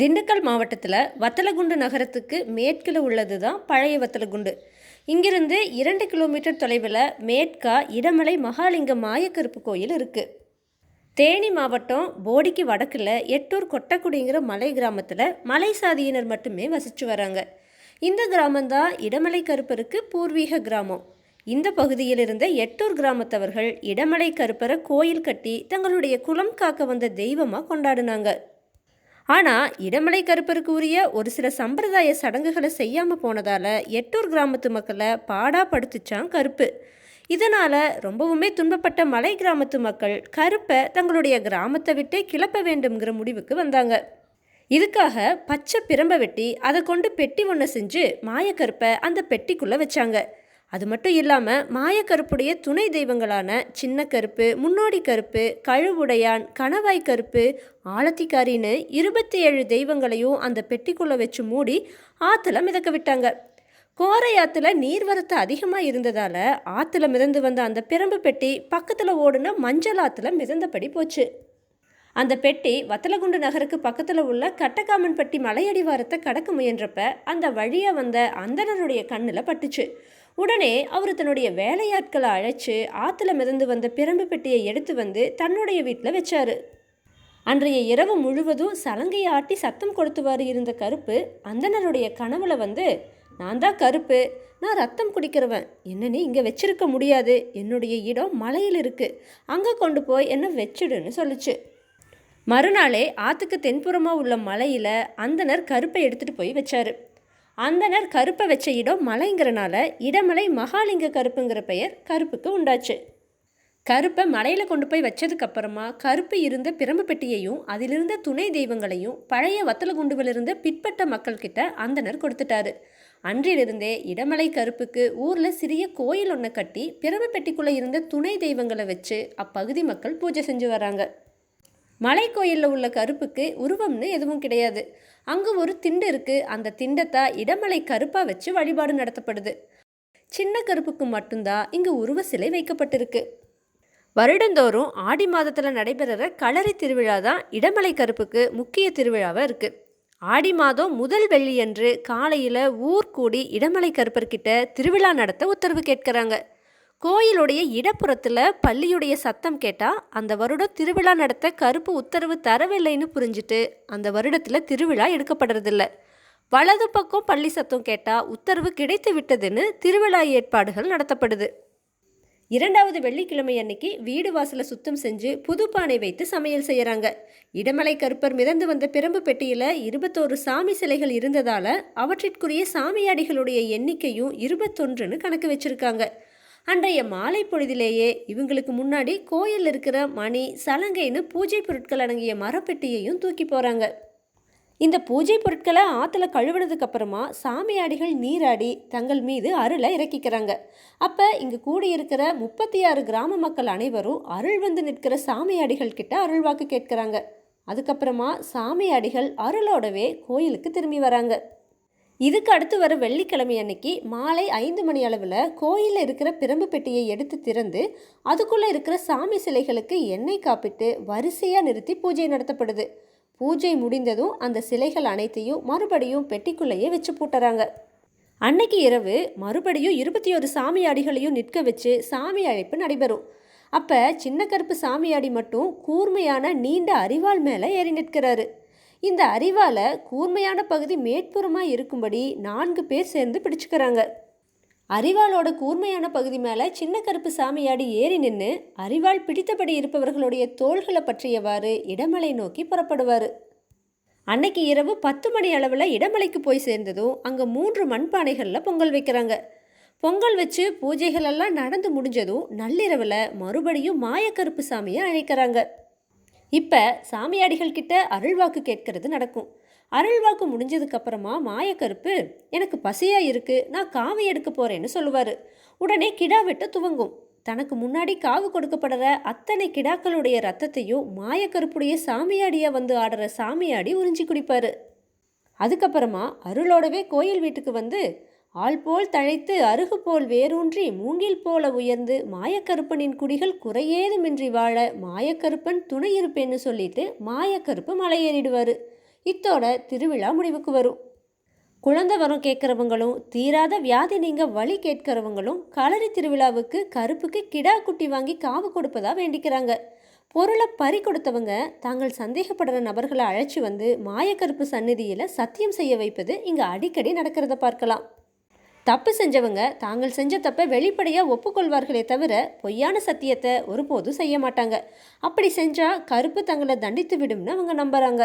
திண்டுக்கல் மாவட்டத்தில் வத்தலகுண்டு நகரத்துக்கு மேற்கில் உள்ளது தான் பழைய வத்தலகுண்டு. இங்கிருந்து இரண்டு கிலோமீட்டர் தொலைவில் மேற்கா இடமலை மகாலிங்க மாயக்கருப்பு கோயில் இருக்குது தேனி மாவட்டம் போடிக்கு வடக்கில் எட்டூர் கொட்டக்குடிங்கிற மலை கிராமத்தில் மலை சாதியினர் மட்டுமே வசித்து வராங்க. இந்த கிராமந்தான் இடமலை கருப்பருக்கு பூர்வீக கிராமம். இந்த பகுதியில் இருந்த எட்டூர் கிராமத்தவர்கள் இடமலை கருப்பரை கோயில் கட்டி தங்களுடைய குலம் காக்க வந்த தெய்வமாக கொண்டாடினாங்க. ஆனால் இடமலை கருப்பருக்கு உரிய ஒரு சில சம்பிரதாய சடங்குகளை செய்யாமல் போனதால் எட்டூர் கிராமத்து மக்களை பாடா படுத்துச்சான் கருப்பு. இதனால் ரொம்பவுமே துன்பப்பட்ட மலை கிராமத்து மக்கள் கருப்பை தங்களுடைய கிராமத்தை விட்டே கிளப்ப வேண்டும்ங்கிற முடிவுக்கு வந்தாங்க. இதுக்காக பச்சை பிரம்பை வெட்டி அதை கொண்டு பெட்டி ஒன்று செஞ்சு மாயக்கருப்பை அந்த பெட்டிக்குள்ளே வச்சாங்க. அது மட்டும் இல்லாமல் மாயக்கருப்புடைய துணை தெய்வங்களான சின்ன கருப்பு முன்னோடி கருப்பு கழுவுடையான் கணவாய் கருப்பு ஆலத்திக்காரின்னு இருபத்தி ஏழு தெய்வங்களையும் அந்த பெட்டிக்குள்ளே வச்சு மூடி ஆற்றுல மிதக்க விட்டாங்க. கோரை ஆற்றுல நீர்வரத்து அதிகமாக இருந்ததால் ஆற்றுல மிதந்து வந்த அந்த பிரம்பு பெட்டி பக்கத்தில் ஓடுன மஞ்சள் ஆற்றுல மிதந்தபடி போச்சு. அந்த பெட்டி வத்தலகுண்டு நகருக்கு பக்கத்தில் உள்ள கட்டக்காமன்பட்டி மலையடிவாரத்தை கடக்க முயன்றப்ப அந்த வழியாக வந்த அந்தணருடைய கண்ணில் பட்டுச்சு. உடனே அவர் தன்னுடைய வேலையாட்களை அழைச்சு ஆற்றுல மிதந்து வந்த பிரம்பு பெட்டியை எடுத்து வந்து தன்னுடைய வீட்டில் வச்சாரு. அன்றைய இரவு முழுவதும் சலங்கையை ஆட்டி சத்தம் கொடுத்துவார் இருந்த கருப்பு அந்தணருடைய கனவுல வந்து நான் தான் கருப்பு நான் ரத்தம் குடிக்கிறவன் என்ன நீ இங்கே வச்சிருக்க முடியாது என்னுடைய இடம் மலையில் இருக்குது அங்கே கொண்டு போய் என்ன வச்சிடுன்னு சொல்லுச்சு. மறுநாளே ஆற்றுக்கு தென்புறமாக உள்ள மலையில் அந்தனர் கருப்பை எடுத்துகிட்டு போய் வச்சாரு. அந்தனர் கருப்பை வச்ச இடம் மலைங்கிறனால இடமலை மகாலிங்க கருப்புங்கிற பெயர் கருப்புக்கு உண்டாச்சு. கருப்பை மலையில் கொண்டு போய் வச்சதுக்கப்புறமா கருப்பு இருந்த பிரம்பு பெட்டியையும் அதிலிருந்த துணை தெய்வங்களையும் பழைய வத்தல இருந்த பிற்பட்ட மக்கள்கிட்ட அந்தனர் கொடுத்துட்டாரு. அன்றிலிருந்தே இடமலை கருப்புக்கு ஊரில் சிறிய கோயில் ஒன்றை கட்டி பிரம்பு பெட்டிக்குள்ளே இருந்த துணை தெய்வங்களை வச்சு அப்பகுதி மக்கள் பூஜை செஞ்சு வராங்க. மலை கோயிலில் உள்ள கருப்புக்கு உருவம்னு எதுவும் கிடையாது. அங்கே ஒரு திண்டு இருக்குது அந்த திண்டத்தை இடமலை கருப்பாக வச்சு வழிபாடு நடத்தப்படுது. சின்ன கருப்புக்கு மட்டும்தான் இங்கே உருவ சிலை வைக்கப்பட்டிருக்கு. வருடந்தோறும் ஆடி மாதத்தில் நடைபெறுகிற களரி திருவிழா தான் இடமலை கருப்புக்கு முக்கிய திருவிழாவாக இருக்குது ஆடி மாதம் முதல் வெள்ளியன்று காலையில் ஊர் கூடி இடமலை கருப்பர்கிட்ட திருவிழா நடத்த உத்தரவு கேட்குறாங்க. கோயிலுடைய இடப்புறத்தில் பள்ளியுடைய சத்தம் கேட்டால் அந்த வருடம் திருவிழா நடத்த கருப்பு உத்தரவு தரவில்லைன்னு புரிஞ்சுட்டு அந்த வருடத்தில் திருவிழா எடுக்கப்படுறதில்ல. வலது பக்கம் பள்ளி சத்தம் கேட்டால் உத்தரவு கிடைத்து விட்டதுன்னு திருவிழா ஏற்பாடுகள் நடத்தப்படுது. இரண்டாவது வெள்ளிக்கிழமை அன்னைக்கு வீடு வாசலை சுத்தம் செஞ்சு புது பானை வைத்து சமையல் செய்கிறாங்க இடமலை கருப்பர் மிதந்து வந்த பிரம்பு பெட்டியில் இருபத்தோரு சாமி சிலைகள் இருந்ததால் அவற்றிற்குரிய சாமியாடிகளுடைய எண்ணிக்கையும் இருபத்தொன்றுன்னு கணக்கு வச்சுருக்காங்க. அன்றைய மாலை பொழுதிலேயே இவங்களுக்கு முன்னாடி கோயில் இருக்கிற மணி சலங்கைன்னு பூஜை பொருட்கள் அடங்கிய மரப்பெட்டியையும் தூக்கி போகிறாங்க இந்த பூஜை பொருட்களை ஆற்றுல கழுவுனதுக்கு அப்புறமா சாமியாடிகள் நீராடி தங்கள் மீது அருளை இறக்கிக்கிறாங்க. அப்போ இங்கே கூடியிருக்கிற முப்பத்தி ஆறு கிராம மக்கள் அனைவரும் அருள் வந்து நிற்கிற சாமியாடிகள் கிட்ட அருள்வாக்கு கேட்குறாங்க. அதுக்கப்புறமா சாமியாடிகள் அருளோடவே கோயிலுக்கு திரும்பி வராங்க. இதுக்கு அடுத்து வர வெள்ளிக்கிழமை அன்னைக்கு மாலை ஐந்து மணி அளவில் கோயிலில் இருக்கிற பிரம்பு பெட்டியை எடுத்து திறந்து அதுக்குள்ளே இருக்கிற சாமி சிலைகளுக்கு எண்ணெய் காப்பிட்டு வரிசையாக நிறுத்தி பூஜை நடத்தப்படுது. பூஜை முடிந்ததும் அந்த சிலைகள் அனைத்தையும் மறுபடியும் பெட்டிக்குள்ளேயே வச்சு பூட்டுறாங்க. அன்னைக்கு இரவு மறுபடியும் இருபத்தி ஒரு சாமியாடிகளையும் நிற்க வச்சு சாமி அழைப்பு நடைபெறும். அப்போ சின்ன கருப்பு சாமியாடி மட்டும் கூர்மையான நீண்ட அரிவாள் மேலே ஏறி நிற்கிறாரு. இந்த அரிவால கூர்மையான பகுதி மேற்புறமாக இருக்கும்படி நான்கு பேர் சேர்ந்து பிடிச்சுக்கிறாங்க. அறிவாளோட கூர்மையான பகுதி மேலே சின்ன கருப்பு சாமியாடி ஏறி நின்று அரிவாள் பிடித்தபடி இருப்பவர்களுடைய தோள்களை பற்றியவாறு இடமலை நோக்கி புறப்படுவார். அன்னைக்கு இரவு பத்து மணி அளவில் இடமலைக்கு போய் சேர்ந்ததும் அங்கே மூன்று மண்பானைகளில் பொங்கல் வைக்கிறாங்க. பொங்கல் வச்சு பூஜைகளெல்லாம் நடந்து முடிஞ்சதும் நள்ளிரவில் மறுபடியும் மாயக்கருப்பு சாமியை அழைக்கிறாங்க. இப்போ சாமியாடிகள் கிட்ட அருள்வாக்கு கேட்கறது நடக்கும். அருள்வாக்கு முடிஞ்சதுக்கப்புறமா மாயக்கருப்பு எனக்கு பசியாக இருக்குது நான் காவு எடுக்க போகிறேன்னு சொல்லுவார். உடனே கிடா வெட்ட துவங்கும். தனக்கு முன்னாடி காவு கொடுக்கப்படுற அத்தனை கிடாக்களுடைய ரத்தத்தையும் மாயக்கருப்புடைய சாமியாடியா வந்து ஆடுற சாமியாடி உறிஞ்சி குடிப்பார். அதுக்கப்புறமா அருளோடவே கோயில் வீட்டுக்கு வந்து ஆள் போல் தழைத்து அருகு போல் வேரூன்றி மூங்கில் போல உயர்ந்து மாயக்கருப்பனின் குடிகள் குறையேதுமின்றி வாழ மாயக்கருப்பன் துணை இருப்பேன்னு சொல்லிட்டு மாயக்கருப்பு மலையேறிடுவார். இத்தோட திருவிழா முடிவுக்கு வரும். குழந்தை வரம் கேட்குறவங்களும் தீராத வியாதி நீங்க வழி கேட்கிறவங்களும் களரி திருவிழாவுக்கு கருப்புக்கு கிடா குட்டி வாங்கி காவு கொடுப்பதா வேண்டிக்கிறாங்க. பொருளை பறி கொடுத்தவங்க தாங்கள் சந்தேகப்படுற நபர்களை அழைச்சி வந்து மாயக்கருப்பு சந்நிதியில் சத்தியம் செய்ய வைப்பது இங்கே அடிக்கடி நடக்கிறத பார்க்கலாம். தப்பு செஞ்சவங்க தாங்கள் செஞ்ச தப்பை வெளிப்படையாக ஒப்புக்கொள்வார்களே தவிர பொய்யான சத்தியத்தை ஒருபோதும் செய்ய மாட்டாங்க. அப்படி செஞ்சால் கருப்பு தங்களை தண்டித்து விடும்னு அவங்க நம்புகிறாங்க